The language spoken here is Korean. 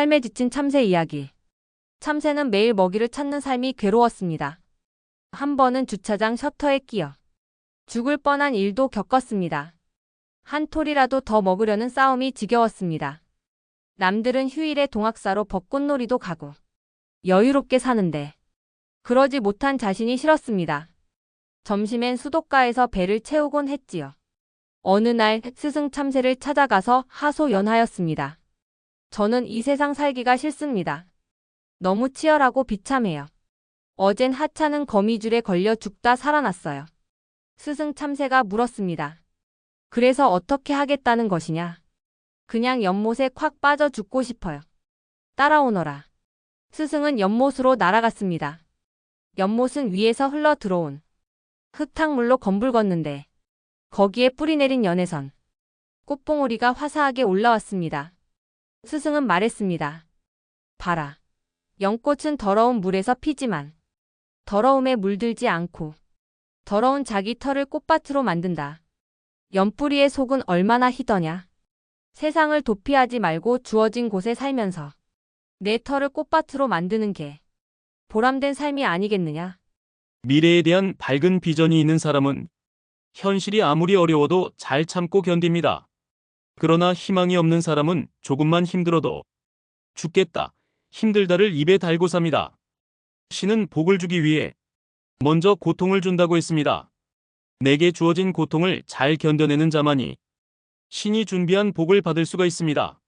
삶에 지친 참새 이야기. 참새는 매일 먹이를 찾는 삶이 괴로웠습니다. 한 번은 주차장 셔터에 끼어 죽을 뻔한 일도 겪었습니다. 한 톨이라도 더 먹으려는 싸움이 지겨웠습니다. 남들은 휴일에 동학사로 벚꽃놀이도 가고 여유롭게 사는데 그러지 못한 자신이 싫었습니다. 점심엔 수도가에서 배를 채우곤 했지요. 어느 날 스승 참새를 찾아가서 하소연하였습니다. 저는 이 세상 살기가 싫습니다. 너무 치열하고 비참해요. 어젠 하찮은 거미줄에 걸려 죽다 살아났어요. 스승 참새가 물었습니다. 그래서 어떻게 하겠다는 것이냐? 그냥 연못에 콱 빠져 죽고 싶어요. 따라오너라. 스승은 연못으로 날아갔습니다. 연못은 위에서 흘러 들어온 흙탕물로 검붉었는데 거기에 뿌리 내린 연애선, 꽃봉오리가 화사하게 올라왔습니다. 스승은 말했습니다. 봐라. 연꽃은 더러운 물에서 피지만 더러움에 물들지 않고 더러운 자기 털을 꽃밭으로 만든다. 연뿌리의 속은 얼마나 희더냐. 세상을 도피하지 말고 주어진 곳에 살면서 내 털을 꽃밭으로 만드는 게 보람된 삶이 아니겠느냐. 미래에 대한 밝은 비전이 있는 사람은 현실이 아무리 어려워도 잘 참고 견딥니다. 그러나 희망이 없는 사람은 조금만 힘들어도 죽겠다, 힘들다를 입에 달고 삽니다. 신은 복을 주기 위해 먼저 고통을 준다고 했습니다. 내게 주어진 고통을 잘 견뎌내는 자만이 신이 준비한 복을 받을 수가 있습니다.